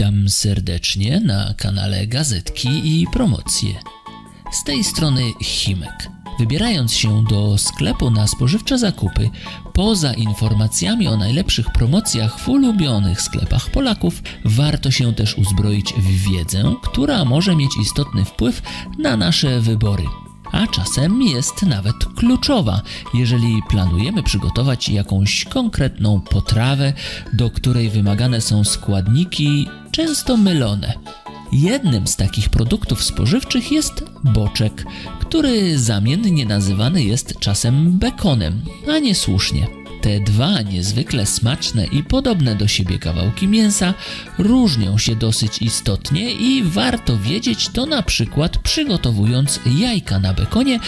Witam serdecznie na kanale Gazetki i Promocje. Z tej strony Chimek. Wybierając się do sklepu na spożywcze zakupy, poza informacjami o najlepszych promocjach w ulubionych sklepach Polaków, warto się też uzbroić w wiedzę, która może mieć istotny wpływ na nasze wybory. A czasem jest nawet kluczowa, jeżeli planujemy przygotować jakąś konkretną potrawę, do której wymagane są składniki często mylone. Jednym z takich produktów spożywczych jest boczek, który zamiennie nazywany jest czasem bekonem, a nie słusznie. Te dwa niezwykle smaczne i podobne do siebie kawałki mięsa różnią się dosyć istotnie i warto wiedzieć to na przykład przygotowując jajka na bekonie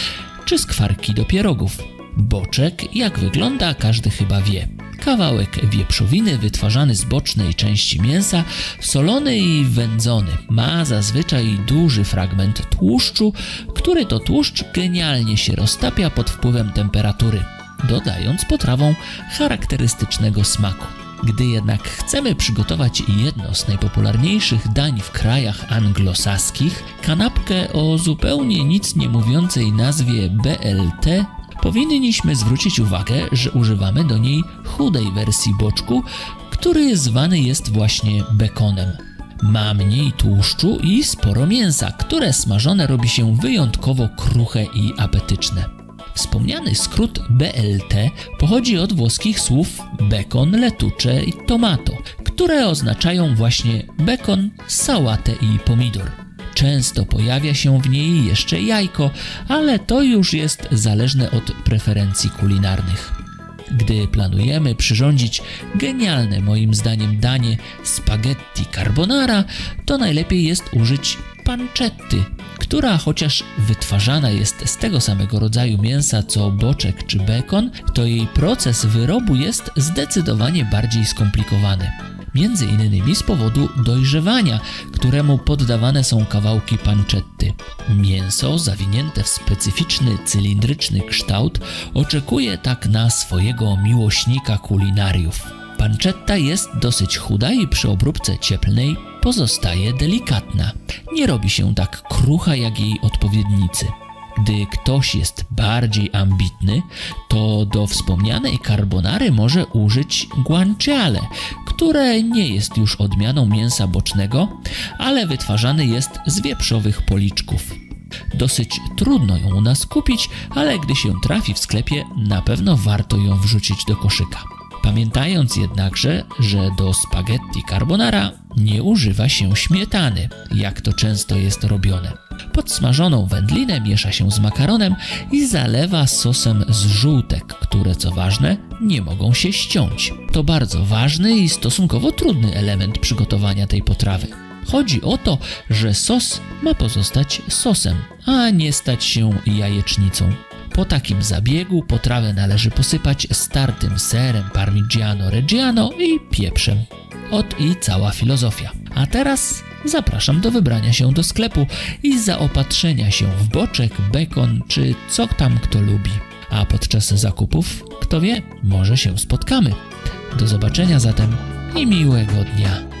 czy skwarki do pierogów. Boczek, jak wygląda, każdy chyba wie. Kawałek wieprzowiny wytwarzany z bocznej części mięsa, solony i wędzony. Ma zazwyczaj duży fragment tłuszczu, który to tłuszcz genialnie się roztapia pod wpływem temperatury, dodając potrawą charakterystycznego smaku. Gdy jednak chcemy przygotować jedno z najpopularniejszych dań w krajach anglosaskich, kanapkę o zupełnie nic nie mówiącej nazwie BLT, powinniśmy zwrócić uwagę, że używamy do niej chudej wersji boczku, który zwany jest właśnie bekonem. Ma mniej tłuszczu i sporo mięsa, które smażone robi się wyjątkowo kruche i apetyczne. Wspomniany skrót BLT pochodzi od włoskich słów bekon, letucze i tomato, które oznaczają właśnie bekon, sałatę i pomidor. Często pojawia się w niej jeszcze jajko, ale to już jest zależne od preferencji kulinarnych. Gdy planujemy przyrządzić genialne moim zdaniem danie spaghetti carbonara, to najlepiej jest użyć pancetty, która chociaż wytwarzana jest z tego samego rodzaju mięsa co boczek czy bekon, to jej proces wyrobu jest zdecydowanie bardziej skomplikowany. Między innymi z powodu dojrzewania, któremu poddawane są kawałki pancetty. Mięso zawinięte w specyficzny cylindryczny kształt oczekuje tak na swojego miłośnika kulinariów. Pancetta jest dosyć chuda i przy obróbce cieplnej pozostaje delikatna. Nie robi się tak krucha jak jej odpowiednicy. Gdy ktoś jest bardziej ambitny, to do wspomnianej carbonary może użyć guanciale, które nie jest już odmianą mięsa bocznego, ale wytwarzany jest z wieprzowych policzków. Dosyć trudno ją u nas kupić, ale gdy się trafi w sklepie, na pewno warto ją wrzucić do koszyka. Pamiętając jednakże, że do spaghetti carbonara nie używa się śmietany, jak to często jest robione. Podsmażoną wędlinę miesza się z makaronem i zalewa sosem z żółtek, które co ważne, nie mogą się ściąć. To bardzo ważny i stosunkowo trudny element przygotowania tej potrawy. Chodzi o to, że sos ma pozostać sosem, a nie stać się jajecznicą. Po takim zabiegu potrawę należy posypać startym serem parmigiano reggiano i pieprzem. Ot i cała filozofia. A teraz zapraszam do wybrania się do sklepu i zaopatrzenia się w boczek, bekon czy co tam kto lubi. A podczas zakupów, kto wie, może się spotkamy. Do zobaczenia zatem i miłego dnia.